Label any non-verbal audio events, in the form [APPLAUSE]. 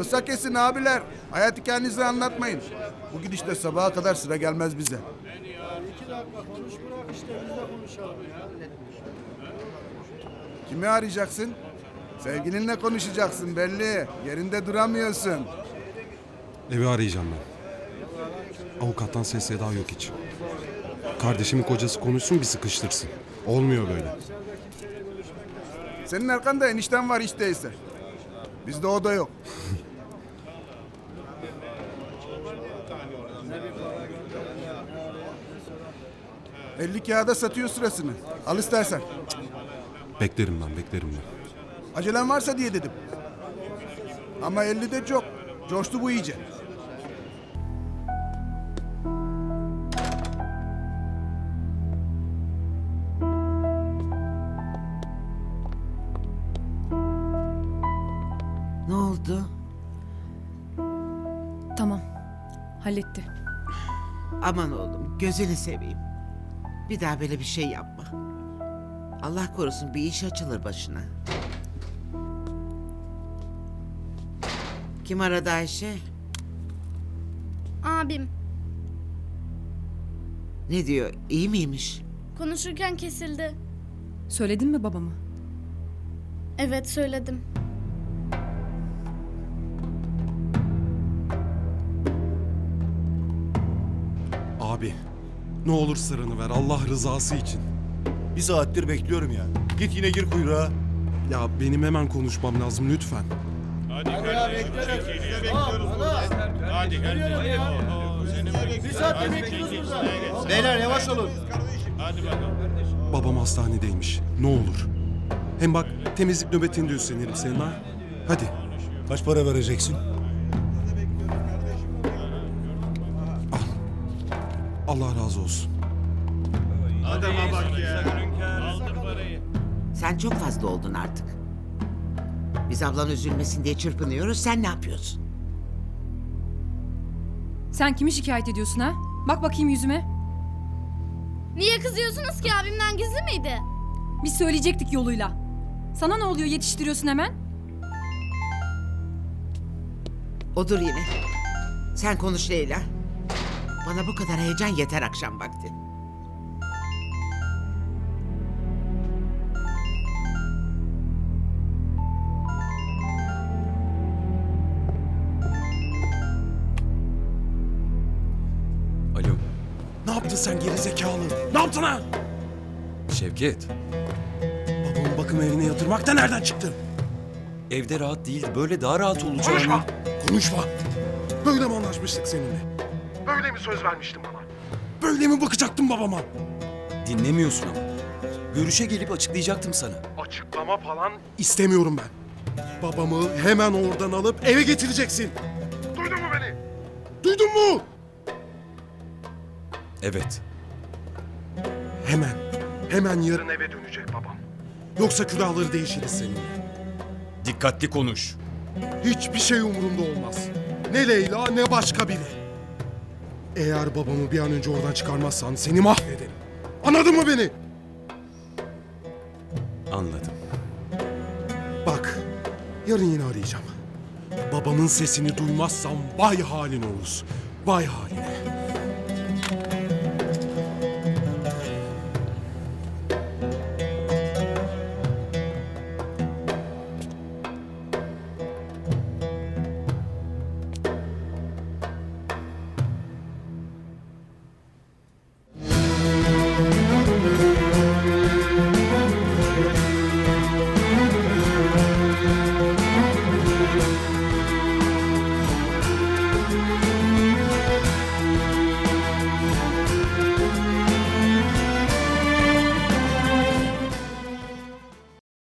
Kısa kesin abiler. Hayat hikayenizi anlatmayın. Bu gidişte sabaha kadar sıra gelmez bize. Kimi arayacaksın? Sevgilinle konuşacaksın belli. Yerinde duramıyorsun. Evi arayacağım ben. Avukattan ses seda yok hiç. Kardeşimin kocası konuşsun bir sıkıştırsın. Olmuyor böyle. Senin arkanda enişten var hiç değilse. Bizde o da yok. [LAUGHS] Elli kağıda satıyor sırasını. Al istersen. Beklerim ben beklerim ben. Acelen varsa diye dedim. Ama 50 de çok. Coştu bu iyice. Ne oldu? Tamam. Halletti. Aman oğlum gözünü seveyim. Bir daha böyle bir şey yapma. Allah korusun bir iş açılır başına. Kim aradı Ayşe? Abim Ne diyor? İyi miymiş? konuşurken kesildi. Söyledin mi babama? Evet söyledim. Abi ne olur sırrını ver Allah rızası için. Bir saattir bekliyorum ya. Git yine gir kuyruğa. Ya benim hemen konuşmam lazım lütfen. Beyler yavaş olun. Babam hastanedeymiş. Ne olur. Hem bak temizlik nöbetinde üstlenirim senin ha. Hadi. Kaç para vereceksin? Allah razı olsun. Sen çok fazla oldun artık. Biz ablan üzülmesin diye çırpınıyoruz. Sen ne yapıyorsun? Sen kimi şikayet ediyorsun ha? Bak bakayım yüzüme. Niye kızıyorsunuz ki abimden gizli miydi? Biz söyleyecektik yoluyla. Sana ne oluyor yetiştiriyorsun hemen? Odur yine. Sen konuş Leyla. Bana bu kadar heyecan yeter akşam vakti. Alo. Ne yaptın sen geri zekalı? Ne yaptın ha? Şevket. Babamı bakım evine yatırmak da nereden çıktı? Evde rahat değildi. Böyle daha rahat olacağını... Konuşma. Konuşma. Böyle mi anlaşmıştık seninle? Böyle mi söz vermiştin bana? Böyle mi bakacaktın babama? Dinlemiyorsun ama. Görüşe gelip açıklayacaktım sana. Açıklama falan istemiyorum ben. Babamı hemen oradan alıp eve getireceksin. Duydun mu beni? Duydun mu? Evet. Hemen. Hemen yarın eve dönecek babam. Yoksa külahları değişiriz seninle. Dikkatli konuş. Hiçbir şey umurumda olmaz. Ne Leyla ne başka biri. Eğer babamı bir an önce oradan çıkarmazsan seni mahvederim. Anladın mı beni? Anladım. Bak, yarın yine arayacağım. Babamın sesini duymazsam vay halin olur. Vay haline.